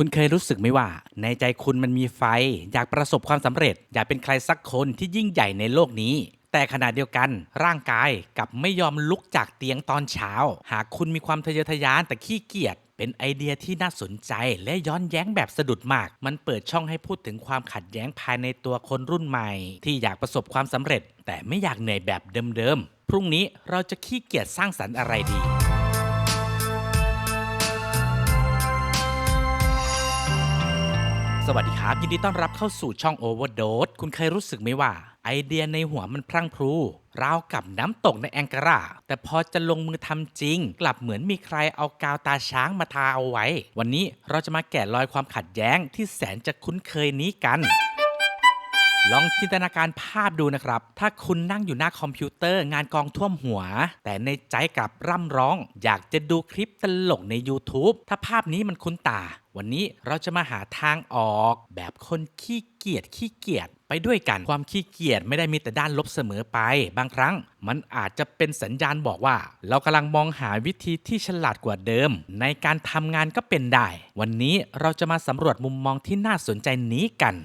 คุณเคยรู้สึกไหมว่า ในใจคุณมันมีไฟ อยากประสบความสำเร็จ อยากเป็นใครสักคนที่ยิ่งใหญ่ในโลกนี้ แต่ขณะเดียวกันร่างกายกับไม่ยอมลุกจากเตียงตอนเช้า หากคุณมีความทะเยอทะยานแต่ขี้เกียจเป็นไอเดียที่น่าสนใจและย้อนแย้งแบบสะดุดมาก มันเปิดช่องให้พูดถึงความขัดแย้งภายในตัวคนรุ่นใหม่ ที่อยากประสบความสำเร็จ แต่ไม่อยากเหนื่อยแบบเดิมๆพรุ่งนี้เราจะขี้เกียจสร้างสรรค์อะไรดี สวัสดีครับ ยินดีต้อนรับเข้าสู่ช่อง Overdose คุณเคยรู้สึกไหมว่า ไอเดียในหัวมันพรั่งพรูราวกับน้ำตกในแองการาแต่พอจะลงมือทำจริง กลับเหมือนมีใครเอากาวตาช้างมาทาเอาไว้ วันนี้เราจะมาแกะรอยความขัดแย้งที่แสนจะคุ้นเคยนี้กัน ลองจินตนาการภาพดูนะครับ ถ้าคุณนั่งอยู่หน้าคอมพิวเตอร์งานกองท่วมหัว แต่ในใจกลับร่ำร้อง อยากจะดูคลิปตลกใน YouTube ถ้าภาพนี้มันคุ้นตา วันนี้เราจะมาหาทางออก แบบคนขี้เกียจขี้เกียจไปด้วยกันความขี้เกียจไม่ได้มีแต่ด้านลบเสมอไป บางครั้ง มันอาจจะเป็นสัญญาณบอกว่า เรากำลังมองหาวิธีที่ฉลาดกว่าเดิม ในการทำงานก็เป็นได้ วันนี้เราจะมาสำรวจมุมมองที่น่าสนใจนี้กัน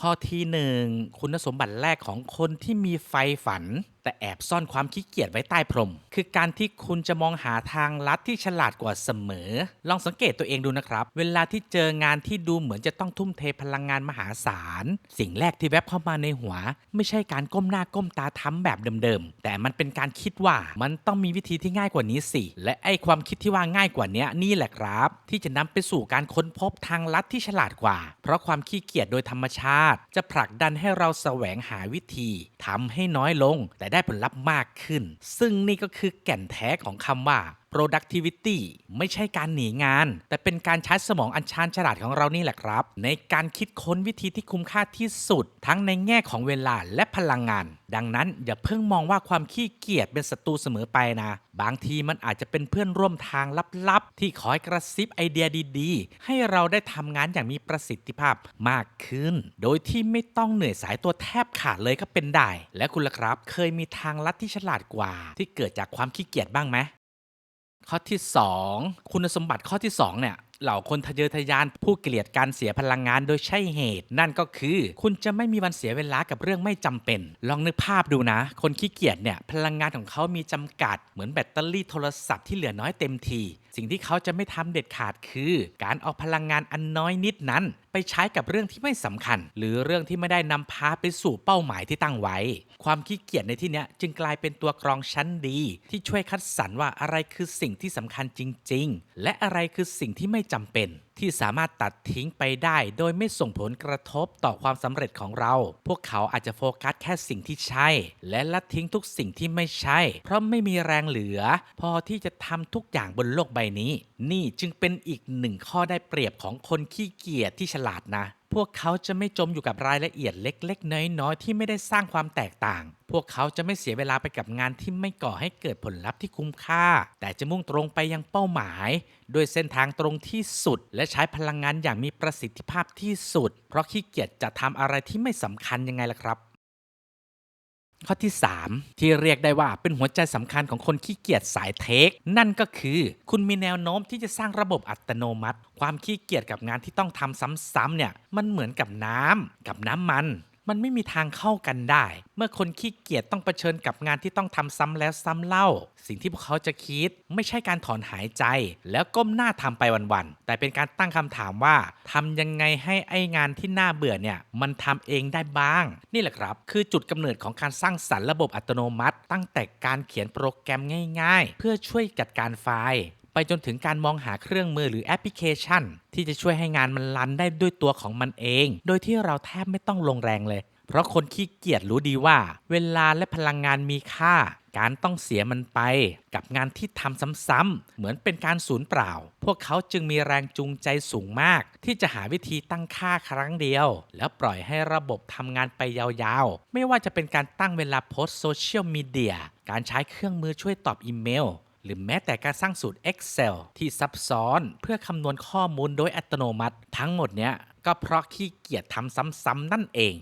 ข้อที่หนึ่งคุณสมบัติแรกของคนที่มีไฟฝันแต่แอบซ่อนความขี้เกียจไว้ใต้พรม คือการที่คุณจะมองหาทางลัดที่ฉลาดกว่าเสมอ ลองสังเกตตัวเองดูนะครับ เวลาที่เจองานที่ดูเหมือนจะต้องทุ่มเทพลังงานมหาศาล สิ่งแรกที่แวบเข้ามาในหัว ไม่ใช่การก้มหน้าก้มตาทำแบบเดิมๆ แต่มันเป็นการคิดว่ามันต้องมีวิธีที่ง่ายกว่านี้สิ และไอความคิดที่ว่าง่ายกว่านี้นี่แหละครับ ที่จะนำไปสู่การค้นพบทางลัดที่ฉลาดกว่า เพราะความขี้เกียจโดยธรรมชาติ จะผลักดันให้เราแสวงหาวิธีทำให้น้อยลง แต่ได้ผลลัพธ์มากขึ้น ซึ่งนี่ก็คือแก่นแท้ของคำว่า productivity ไม่ใช่การหนีงาน แต่เป็นการใช้สมองอันชาญฉลาดของเรานี่แหละครับ ในการคิดค้นวิธีที่คุ้มค่าที่สุด ทั้งในแง่ของเวลาและพลังงาน ดังนั้นอย่าเพิ่งมองว่าความขี้เกียจเป็นศัตรูเสมอไปนะ บางทีมันอาจจะเป็นเพื่อนร่วมทางลับๆ ที่คอยกระซิบไอเดียดีๆ ให้เราได้ทำงานอย่างมีประสิทธิภาพมากขึ้น โดยที่ไม่ต้องเหนื่อยสายตัวแทบขาดเลยก็เป็นได้ และคุณล่ะครับ เคยมีทางลัดที่ฉลาดกว่า ที่เกิดจากความขี้เกียจบ้างไหม ข้อที่ 2 คุณสมบัติข้อที่2เนี่ยเหล่าคนทะเยอทะยานผู้เกลียดการเสียพลังงานโดยใช่เหตุ นั่นก็คือ คุณจะไม่มีวันเสียเวลากับเรื่องไม่จำเป็น ลองนึกภาพดูนะ คนขี้เกียจเนี่ยพลังงานของเขามีจำกัด เหมือนแบตเตอรี่โทรศัพท์ที่เหลือน้อยเต็มที สิ่งที่เขาจะไม่ทำเด็ดขาดคือ การเอาพลังงานอันน้อยนิดนั้นไปใช้กับเรื่องที่ไม่สำคัญ หรือเรื่องที่ไม่ได้นำพาไปสู่เป้าหมายที่ตั้งไว้ ความขี้เกียจในที่นี้จึงกลายเป็นตัวกรองชั้นดี ที่ช่วยคัดสรรว่าอะไรคือสิ่งที่สำคัญจริง ๆ และอะไรคือสิ่งที่ไม่จำเป็นที่สามารถตัดทิ้งไปได้ โดยไม่ส่งผลกระทบต่อความสำเร็จของเรา พวกเขาอาจจะโฟกัสแค่สิ่งที่ใช่ และละทิ้งทุกสิ่งที่ไม่ใช่ เพราะไม่มีแรงเหลือ พอที่จะทำทุกอย่างบนโลกใบนี้ นี่จึงเป็นอีกหนึ่งข้อได้เปรียบของคนขี้เกียจที่ฉลาดนะ พวกเขาจะไม่จมอยู่กับรายละเอียดเล็ก ๆ น้อย ๆ ที่ไม่ได้สร้างความแตกต่าง พวกเขาจะไม่เสียเวลาไปกับงานที่ไม่ก่อให้เกิดผลลัพธ์ที่คุ้มค่า แต่จะมุ่งตรงไปยังเป้าหมาย โดยเส้นทางตรงที่สุด และใช้พลังงานอย่างมีประสิทธิภาพที่สุด เพราะขี้เกียจจะทำอะไรที่ไม่สำคัญยังไงล่ะครับ ข้อที่ 3 ที่เรียกได้ว่าเป็นหัวใจสำคัญของคนขี้เกียจสายเทค นั่นก็คือ คุณมีแนวโน้มที่จะสร้างระบบอัตโนมัติ ความขี้เกียจกับงานที่ต้องทำซ้ำๆเนี่ยมันเหมือนกับน้ำกับน้ำมัน มันไม่มีทางเข้ากันได้ เมื่อคนขี้เกียจต้องเผชิญกับงานที่ต้องทำซ้ำแล้วซ้ำเล่า สิ่งที่พวกเขาจะคิด ไม่ใช่การถอนหายใจ แล้วก้มหน้าทำไปวันๆ แต่เป็นการตั้งคำถามว่าทำยังไงให้ไอ้งานที่น่าเบื่อเนี่ยมันทำเองได้บ้าง นี่แหละครับ คือจุดกำเนิดของการสร้างสรรค์ระบบอัตโนมัติ ตั้งแต่การเขียนโปรแกรมง่าย ๆ เพื่อช่วยจัดการไฟล์ จนถึงการมองหาเครื่องมือหรือแอปพลิเคชัน ที่จะช่วยให้งานมันรันได้ด้วยตัวของมันเอง โดยที่เราแทบไม่ต้องลงแรงเลย เพราะคนขี้เกียจรู้ดีว่า เวลาและพลังงานมีค่า การต้องเสียมันไป กับงานที่ทำซ้ำๆเหมือนเป็นการสูญเปล่า พวกเขาจึงมีแรงจูงใจสูงมาก ที่จะหาวิธีตั้งค่าครั้งเดียว แล้วปล่อยให้ระบบทำงานไปยาวๆ ไม่ว่าจะเป็นการตั้งเวลาโพสโซเชียลมีเดียการใช้เครื่องมือช่วยตอบอีเมล รือแม้แต่การสร้างสูตร Excel ที่ซับซ้อนเพื่อคำนวณข้อมูลโดยอัตโนมัติ ทั้งหมดเนี้ยก็เพราะขี้เกียจทำซ้ำๆนั่นเอง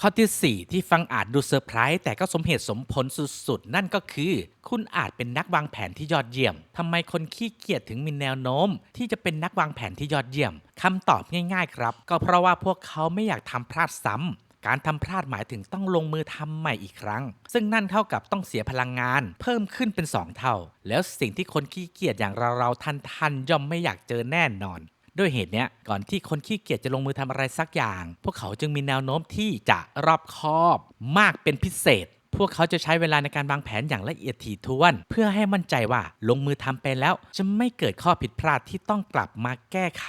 ข้อทีสี่ 4 ที่ฟังอาจดูเซอร์ไพรส์แต่ก็สมเหตุสมผลสุดๆ นั่นก็คือ คุณอาจเป็นนักวางแผนที่ยอดเยี่ยมทำไมคนขี้เกียจถึงมีแนวโน้ม ที่จะเป็นนักวางแผนที่ยอดเยี่ยมคำตอบง่าย ๆ ครับ ก็เพราะว่าพวกเขาไม่อยากทำพลาดซ้ำ การทำพลาดหมายถึงต้องลงมือทำใหม่อีกครั้ง ซึ่งนั่นเท่ากับต้องเสียพลังงาน เพิ่มขึ้นเป็น 2 เท่า แล้วสิ่งที่คนขี้เกียจอย่างเราๆท่านๆย่อมไม่อยากเจอแน่นอนด้วยเหตุเนี้ยก่อนที่คนขี้เกียจจะลงมือทำอะไรสักอย่าง พวกเขาจึงมีแนวโน้มที่จะรอบคอบมากเป็นพิเศษ พวกเขาจะใช้เวลาในการวางแผนอย่างละเอียดถี่ถ้วน เพื่อให้มั่นใจว่าลงมือทำไปแล้ว จะไม่เกิดข้อผิดพลาดที่ต้องกลับมาแก้ไข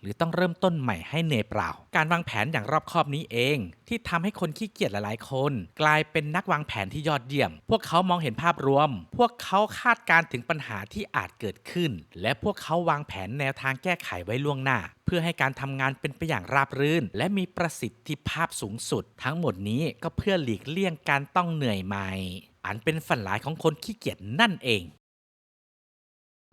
หรือต้องเริ่มต้นใหม่ให้เหนื่อยเปล่า การวางแผนอย่างรอบคอบนี้เอง ที่ทำให้คนขี้เกียจหลายๆ คน กลายเป็นนักวางแผนที่ยอดเยี่ยม พวกเขามองเห็นภาพรวม พวกเขาคาดการณ์ถึงปัญหาที่อาจเกิดขึ้น และพวกเขาวางแผนแนวทางแก้ไขไว้ล่วงหน้าเพื่อให้การทำงานเป็นไปอย่างราบรื่น และมีประสิทธิภาพสูงสุด ทั้งหมดนี้ก็เพื่อหลีกเลี่ยงการต้องเหนื่อยใหม่ อันเป็นฝันหลายของคนขี้เกียจนั่นเอง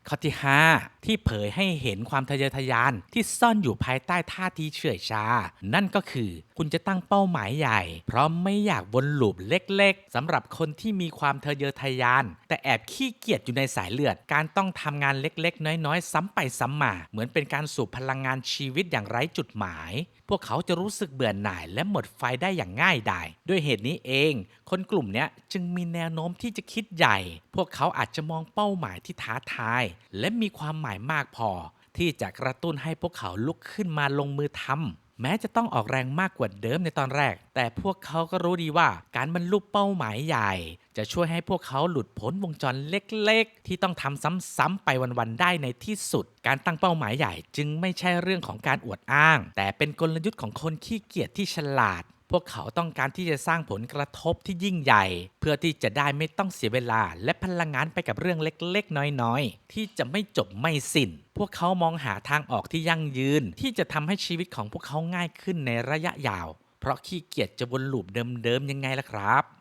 ข้อที่ 5 ที่เผยให้เห็นความทะเยอทะยานที่ซ่อนอยู่ภายใต้ท่าทีเฉื่อยชา นั่นก็คือคุณจะตั้งเป้าหมายใหญ่ เพราะไม่อยากวนลูปเล็กๆสำหรับคนที่มีความทะเยอทะยาน แต่แอบขี้เกียจอยู่ในสายเลือด การต้องทำงานเล็กๆ น้อยๆ ซ้ำไปซ้ำมา เหมือนเป็นการสูบพลังงานชีวิตอย่างไร้จุดหมาย พวกเขาจะรู้สึกเบื่อหน่ายและหมดไฟได้อย่างง่ายดายด้วยเหตุนี้เอง คนกลุ่มนี้จึงมีแนวโน้มที่จะคิดใหญ่ พวกเขาอาจจะมองเป้าหมายที่ท้าทายและมีความหมายมากพอ ที่จะกระตุ้นให้พวกเขาลุกขึ้นมาลงมือทำแม้จะต้องออกแรงมากกว่าเดิมในตอนแรก แต่พวกเขาก็รู้ดีว่าการบรรลุเป้าหมายใหญ่ จะช่วยให้พวกเขาหลุดพ้นวงจรเล็กๆ ที่ต้องทำซ้ำๆไปวันๆได้ในที่สุด การตั้งเป้าหมายใหญ่จึงไม่ใช่เรื่องของการอวดอ้าง แต่เป็นกลยุทธ์ของคนขี้เกียจที่ฉลาด พวกเขาต้องการที่จะสร้างผลกระทบที่ยิ่งใหญ่ เพื่อที่จะได้ไม่ต้องเสียเวลา และพลังงานไปกับเรื่องเล็กๆ น้อยๆ ที่จะไม่จบไม่สิ้น พวกเขามองหาทางออกที่ยั่งยืน ที่จะทำให้ชีวิตของพวกเขาง่ายขึ้นในระยะยาว เพราะขี้เกียจจะวนลูปเดิมๆยังไงล่ะครับ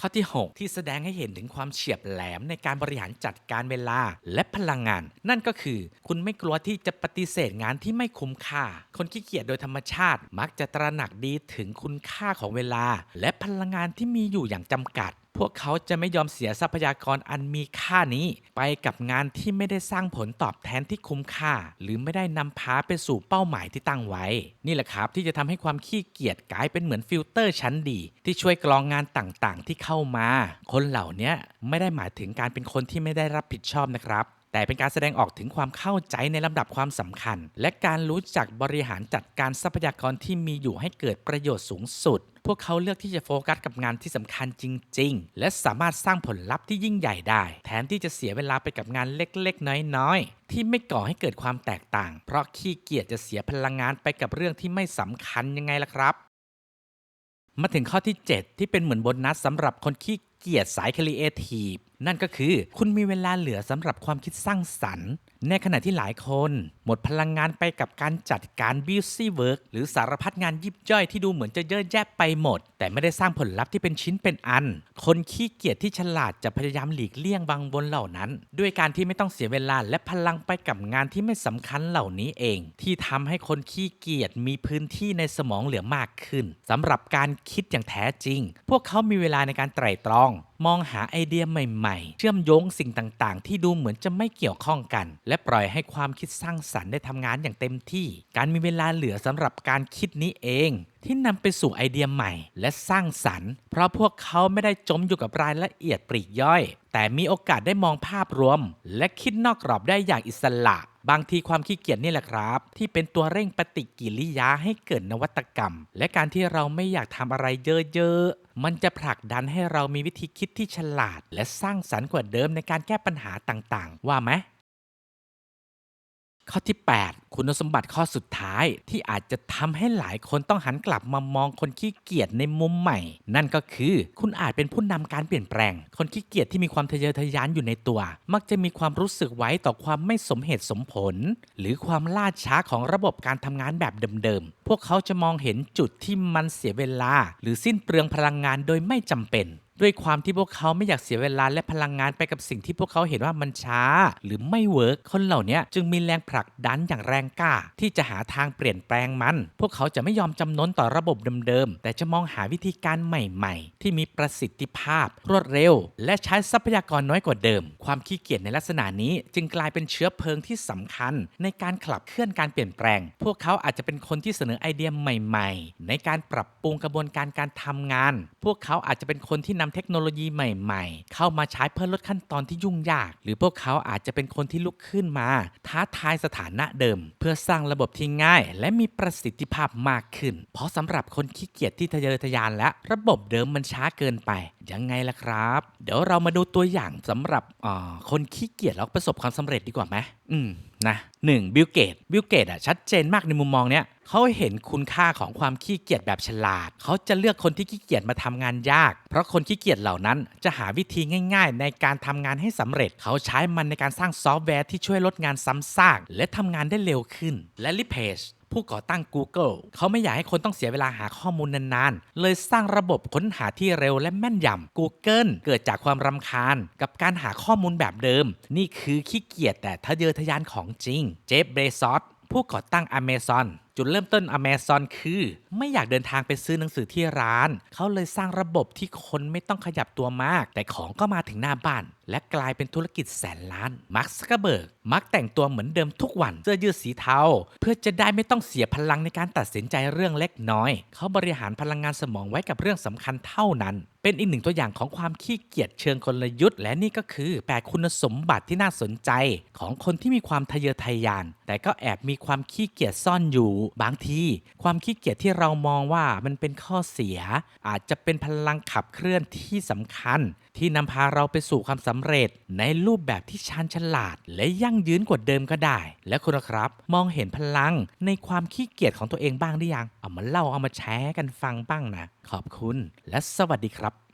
ข้อที่ 6 ที่แสดงให้เห็นถึงความเฉียบแหลมในการบริหารจัดการเวลาและพลังงาน นั่นก็คือ คุณไม่กลัวที่จะปฏิเสธงานที่ไม่คุ้มค่า คนขี้เกียจโดยธรรมชาติ มักจะตระหนักดีถึงคุณค่าของเวลา และพลังงานที่มีอยู่อย่างจำกัด พวกเขาจะไม่ยอมเสียทรัพยากรอันมีค่านี้ ไปกับงานที่ไม่ได้สร้างผลตอบแทนที่คุ้มค่า หรือไม่ได้นำพาไปสู่เป้าหมายที่ตั้งไว้ นี่แหละครับที่จะทำให้ความขี้เกียจกลายเป็นเหมือนฟิลเตอร์ชั้นดี ที่ช่วยกรองงานต่างๆ ที่เข้ามา คนเหล่านี้ไม่ได้หมายถึงการเป็นคนที่ไม่ได้รับผิดชอบนะครับ แต่เป็นการแสดงออกถึงความเข้าใจในลำดับความสำคัญ และการรู้จักบริหารจัดการทรัพยากรที่มีอยู่ให้เกิดประโยชน์สูงสุด พวกเขาเลือกที่จะโฟกัสกับงานที่สำคัญจริง ๆ และสามารถสร้างผลลัพธ์ที่ยิ่งใหญ่ได้ แทนที่จะเสียเวลาไปกับงานเล็กๆ น้อยๆ ที่ไม่ก่อให้เกิดความแตกต่าง เพราะขี้เกียจจะเสียพลังงานไปกับเรื่องที่ไม่สำคัญยังไงล่ะครับ มาถึงข้อที่ 7 ที่เป็นเหมือนโบนนัสสำหรับคนขี้เกียจสายครีเอทีฟนั่นก็คือ คุณมีเวลาเหลือสำหรับความคิดสร้างสรรค์ ในขณะที่หลายคน หมดพลังงานไปกับการจัดการ busy work หรือสารพัดงานยิบย่อยที่ดูเหมือนจะเยอะแยะไปหมด แต่ไม่ได้สร้างผลลัพธ์ที่เป็นชิ้นเป็นอัน คนขี้เกียจที่ฉลาดจะพยายามหลีกเลี่ยงวังวนเหล่านั้น ด้วยการที่ไม่ต้องเสียเวลาและพลังไปกับงานที่ไม่สำคัญเหล่านี้เอง ที่ทำให้คนขี้เกียจมีพื้นที่ในสมองเหลือมากขึ้นสำหรับการคิดอย่างแท้จริง พวกเขามีเวลาในการไตร่ตรอง มองหาไอเดียใหม่ๆ เชื่อมโยงสิ่งต่างๆ ที่ดูเหมือนจะไม่เกี่ยวข้องกัน และปล่อยให้ความคิดสร้างสรรค์ได้ทำงานอย่างเต็มที่ การมีเวลาเหลือสำหรับการคิดนี้เอง ที่นำไปสู่ไอเดียใหม่ และสร้างสรรค์ เพราะพวกเขาไม่ได้จมอยู่กับรายละเอียดปลีกย่อย แต่มีโอกาสได้มองภาพรวม และคิดนอกกรอบได้อย่างอิสระ บางทีความขี้เกียจนี่แหละครับ ที่เป็นตัวเร่งปฏิกิริยาให้เกิดนวัตกรรม และการที่เราไม่อยากทำอะไรเยอะๆ มันจะผลักดันให้เรามีวิธีคิดที่ฉลาด และสร้างสรรค์กว่าเดิมในการแก้ปัญหาต่างๆ ว่าไหม ข้อที่ 8 คุณสมบัติข้อสุดท้ายที่อาจจะทำให้หลายคนต้องหันกลับมามองคนขี้เกียจในมุมใหม่ นั่นก็คือคุณอาจเป็นผู้นำการเปลี่ยนแปลง คนขี้เกียจที่มีความทะเยอทะยานอยู่ในตัว มักจะมีความรู้สึกไว้ต่อความไม่สมเหตุสมผล หรือความล่าช้าของระบบการทำงานแบบเดิมๆ พวกเขาจะมองเห็นจุดที่มันเสียเวลา หรือสิ้นเปลืองพลังงานโดยไม่จำเป็น ด้วยความที่พวกเขาไม่อยากเสียเวลาและพลังงานไปกับสิ่งที่พวกเขาเห็นว่ามันช้า หรือไม่เวิร์กคนเหล่านี้จึงมีแรงผลักดันอย่างแรงกล้า ที่จะหาทางเปลี่ยนแปลงมัน พวกเขาจะไม่ยอมจำนนต่อระบบเดิมๆแต่จะมองหาวิธีการใหม่ๆ ที่มีประสิทธิภาพ รวดเร็ว และใช้ทรัพยากรน้อยกว่าเดิม ความขี้เกียจในลักษณะนี้จึงกลายเป็นเชื้อเพลิงที่สำคัญ ในการขับเคลื่อนการเปลี่ยนแปลง พวกเขาอาจจะเป็นคนที่เสนอไอเดียใหม่ ๆ ในการปรับปรุงกระบวนการการทำงาน พวกเขาอาจจะเป็นคนที่นำเทคโนโลยีใหม่ๆ เข้ามาใช้เพื่อลดขั้นตอนที่ยุ่งยาก หรือพวกเขาอาจจะเป็นคนที่ลุกขึ้นมา ท้าทายสถานะเดิม เพื่อสร้างระบบที่ง่าย และมีประสิทธิภาพมากขึ้น เพราะสำหรับคนขี้เกียจที่ทะเยอทะยานและระบบเดิมมันช้าเกินไป ยังไงล่ะครับ เดี๋ยวเรามาดูตัวอย่างสำหรับคนขี้เกียจแล้วประสบความสำเร็จดีกว่าไหมอืม นะหนึ่งบิลเกตบิลเกตอะชัดเจนมากในมุมมองเนี้ยเขาเห็นคุณค่าของความขี้เกียจแบบฉลาด เขาจะเลือกคนที่ขี้เกียจมาทำงานยาก เพราะคนขี้เกียจเหล่านั้นจะหาวิธีง่าย ๆ ในการทำงานให้สำเร็จ เขาใช้มันในการสร้างซอฟต์แวร์ที่ช่วยลดงานซ้ำซากและทำงานได้เร็วขึ้น และลิเพจ ผู้ก่อตั้ง Google เขาไม่อยากให้คนต้องเสียเวลาหาข้อมูลนานๆ เลยสร้างระบบค้นหาที่เร็วและแม่นยำ Google เกิดจากความรำคาญกับการหาข้อมูลแบบเดิม นี่คือขี้เกียจแต่ทะเยอทะยานของจริง เจฟ เบซอสผู้ก่อตั้ง Amazon จุดเริ่มต้น Amazon คือ ไม่อยากเดินทางไปซื้อหนังสือที่ร้าน เขาเลยสร้างระบบที่คนไม่ต้องขยับตัวมาก แต่ของก็มาถึงหน้าบ้าน และกลายเป็นธุรกิจแสนล้านมาร์คซักเกอร์เบิร์กมักแต่งตัวเหมือนเดิมทุกวันเสื้อยืดสีเทา เพื่อจะได้ไม่ต้องเสียพลังในการตัดสินใจเรื่องเล็กน้อย เขาบริหารพลังงานสมองไว้กับเรื่องสำคัญเท่านั้น เป็นอีกหนึ่งตัวอย่างของความขี้เกียจเชิงกลยุทธ์ และนี่ก็คือแปคุณสมบัติที่น่าสนใจ ของคนที่มีความทะเยอทะยาน แต่ก็แอบมีความขี้เกียจซ่อนอยู่บางทีความขี้เกียจที่เรามองว่ามันเป็นข้อเสีย อาจจะเป็นพลังขับเคลื่อนที่สำคัญ ที่นำพาเราไปสู่ความสำเร็จ ในรูปแบบที่ชาญฉลาด และยั่งยืนกว่าเดิมก็ได้ และคุณล่ะครับ มองเห็นพลังในความขี้เกียจของตัวเองบ้างหรือยัง เอามาเล่าเอามาแชร์กันฟังบ้างนะ ขอบคุณ และสวัสดีครับ